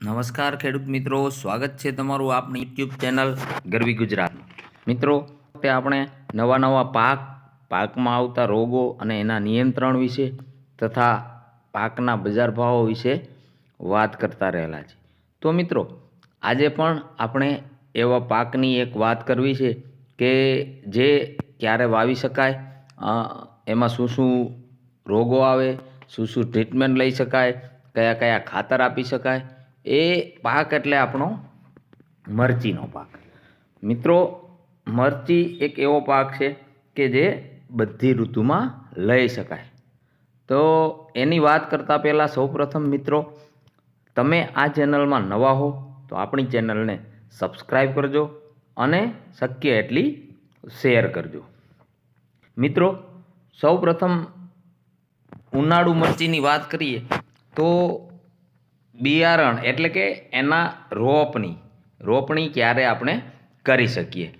નમસ્કાર ખેડૂત મિત્રો, સ્વાગત છે તમારું આપણી યુટ્યુબ ચેનલ ગરવી ગુજરાત. મિત્રો તે આપણે નવા નવા પાક, પાકમાં આવતા રોગો અને એના નિયંત્રણ વિશે તથા પાકના બજાર ભાવો વિશે વાત કરતા રહેલા છે તો મિત્રો, આજે પણ આપણે એવા પાકની એક વાત કરવી છે કે જે ક્યારે વાવી શકાય એમાં શું શું રોગો આવે, શું શું ટ્રીટમેન્ટ લઈ શકાય, કયા કયા ખાતર આપી શકાય એ પાક એટલે આપણો મરચીનો પાક. મિત્રો, મરચી એક એવો પાક છે કે જે બધી ઋતુમાં લઈ શકાય. તો એની વાત કરતાં પહેલાં સૌપ્રથમ મિત્રો, તમે આ ચેનલમાં નવા હો તો આપણી ચેનલને સબસ્ક્રાઈબ કરજો અને શક્ય એટલી શેર કરજો. મિત્રો, સૌપ્રથમ ઉનાળુ મરચીની વાત કરીએ તો બિયારણ એટલે કે એના રોપણી. રોપણી ક્યારે આપણે કરી શકીએ?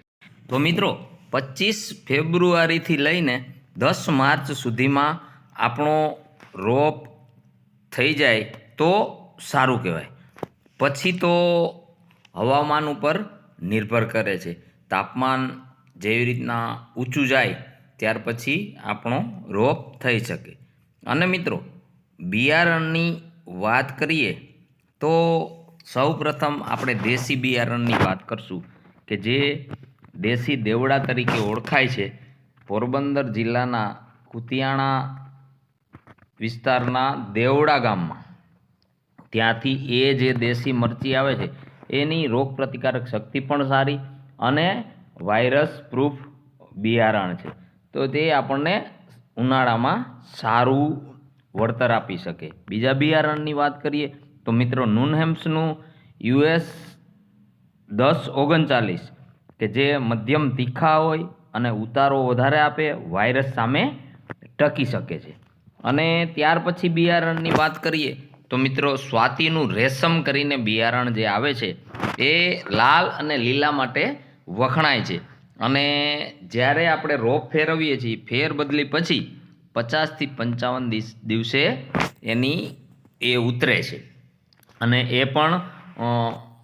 તો મિત્રો, પચીસ ફેબ્રુઆરીથી લઈને દસ માર્ચ સુધીમાં આપણો રોપ થઈ જાય તો સારું કહેવાય. પછી તો હવામાન ઉપર નિર્ભર કરે છે. તાપમાન જેવી રીતના ઊંચું જાય, ત્યાર પછી આપણો રોપ થઈ શકે. અને મિત્રો, બિયારણની વાત કરીએ તો સૌ પ્રથમ આપણે દેશી બિયારણની વાત કરશું કે જે દેશી દેવડા તરીકે ઓળખાય છે. પોરબંદર જિલ્લાના કુતિયાણા વિસ્તારના દેવડા ગામમાં. ત્યાંથી એ જે દેશી મરચી આવે છે, એની રોગ પ્રતિકારક શક્તિ પણ સારી અને વાયરસ પ્રૂફ બિયારણ છે. તો તે આપણને ઉનાળામાં સારું વળતર આપી શકે. બીજા બિયારણની વાત કરીએ તો મિત્રો નુનહેમ્સનું યુએસ દસ ઓગણચાલીસ, કે જે મધ્યમ તીખા હોય અને ઉતારો વધારે આપે, વાયરસ સામે ટકી શકે છે. અને ત્યાર પછી બિયારણની વાત કરીએ, તો મિત્રો સ્વાતિનું રેશમ કરીને બિયારણ જે આવે છે, એ લાલ અને લીલા માટે વખણાય છે. અને જ્યારે આપણે રોપ ફેરવીએ છીએ, ફેર બદલી પછી પચાસથી પંચાવન દિવસ દિવસે એની એ ઉતરે છે. અને એ પણ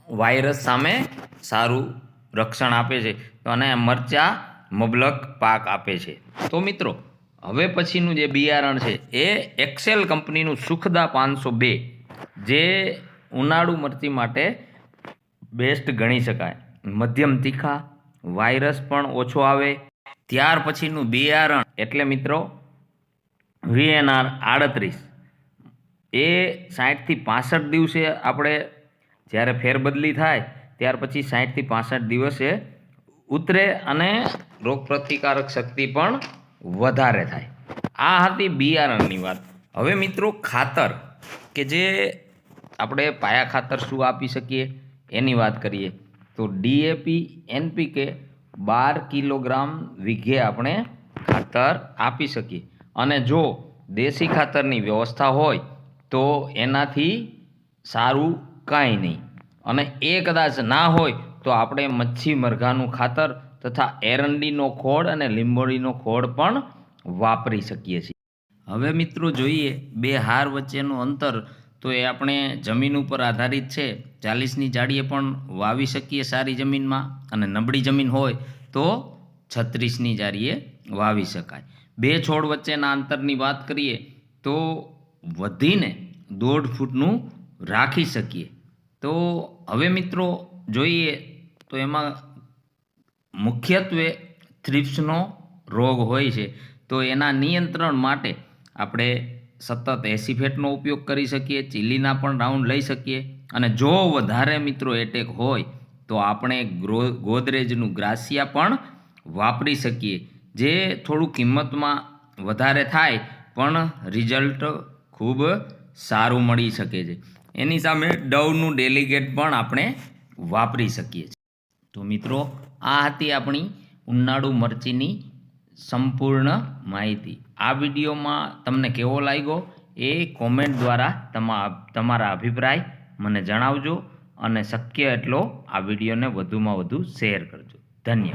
વાયરસ સામે સારું રક્ષણ આપે છે. અને મરચાં મબલક પાક આપે છે. તો મિત્રો, હવે પછીનું જે બિયારણ છે, એ એક્સેલ કંપનીનું સુખદા પાંચસો બે, જે ઉનાળુ મરચી માટે બેસ્ટ ગણી શકાય. મધ્યમ તીખા, વાયરસ પણ ઓછો આવે. ત્યાર પછીનું બિયારણ, એટલે મિત્રો, વીએનઆર આડત્રીસ. એ સાઠથી પાસઠ દિવસે આપણે જ્યારે ફેરબદલી થાય, ત્યાર પછી સાઠથી પાસઠ દિવસે ઉતરે અને રોગપ્રતિકારક શક્તિ પણ વધારે થાય. આ હતી બિયારણની વાત. હવે મિત્રો ખાતર, કે જે આપણે પાયા ખાતર શું આપી શકીએ, એની વાત કરીએ. તો ડીએપી, એનપીકે બાર કિલોગ્રામ વીઘે આપણે ખાતર આપી શકીએ. અને જો દેશી ખાતરની વ્યવસ્થા હોય તો એનાથી સારું કાંઈ નહીં. અને એ કદાચ ના હોય તો આપણે મચ્છી મરઘાનું ખાતર તથા એરંડીનો ખોળ અને લીંબોળીનો ખોળ પણ વાપરી શકીએ છીએ. હવે મિત્રો જોઈએ બે હાર વચ્ચેનું અંતર, તો એ આપણે જમીન ઉપર આધારિત છે. ચાલીસની જાડીએ પણ વાવી શકીએ સારી જમીનમાં અને નબળી જમીન હોય તો છત્રીસની જાડીએ વાવી શકાય. બે છોડ વચ્ચેના અંતરની વાત કરીએ તો વધીને દોઢ ફૂટનું રાખી શકીએ. તો હવે મિત્રો જોઈએ તો એમાં મુખ્યત્વે થ્રિપ્સનો રોગ હોય છે. તો એના નિયંત્રણ માટે આપણે સતત એસિફેટનો ઉપયોગ કરી શકીએ, ચીલીના પણ રાઉન્ડ લઈ શકીએ. અને જો વધારે મિત્રો એટેક હોય તો આપણે ગ્રો, ગોદરેજનું ગ્રાસિયા પણ વાપરી શકીએ. જે થોડું કિંમતમાં વધારે થાય, પણ રિઝલ્ટ ખૂબ સારું મળી શકે છે. એની સામે ડવનું ડેલિગેટ પણ આપણે વાપરી શકીએ છીએ. તો મિત્રો, આ હતી આપણી ઉનાળુ મરચીની સંપૂર્ણ માહિતી. આ વિડીયોમાં તમને કેવો લાગ્યો એ કોમેન્ટ દ્વારા તમા, તમારા અભિપ્રાય મને જણાવજો અને શક્ય એટલો આ વિડીયોને વધુમાં વધુ શેર કરજો. ધન્યવાદ.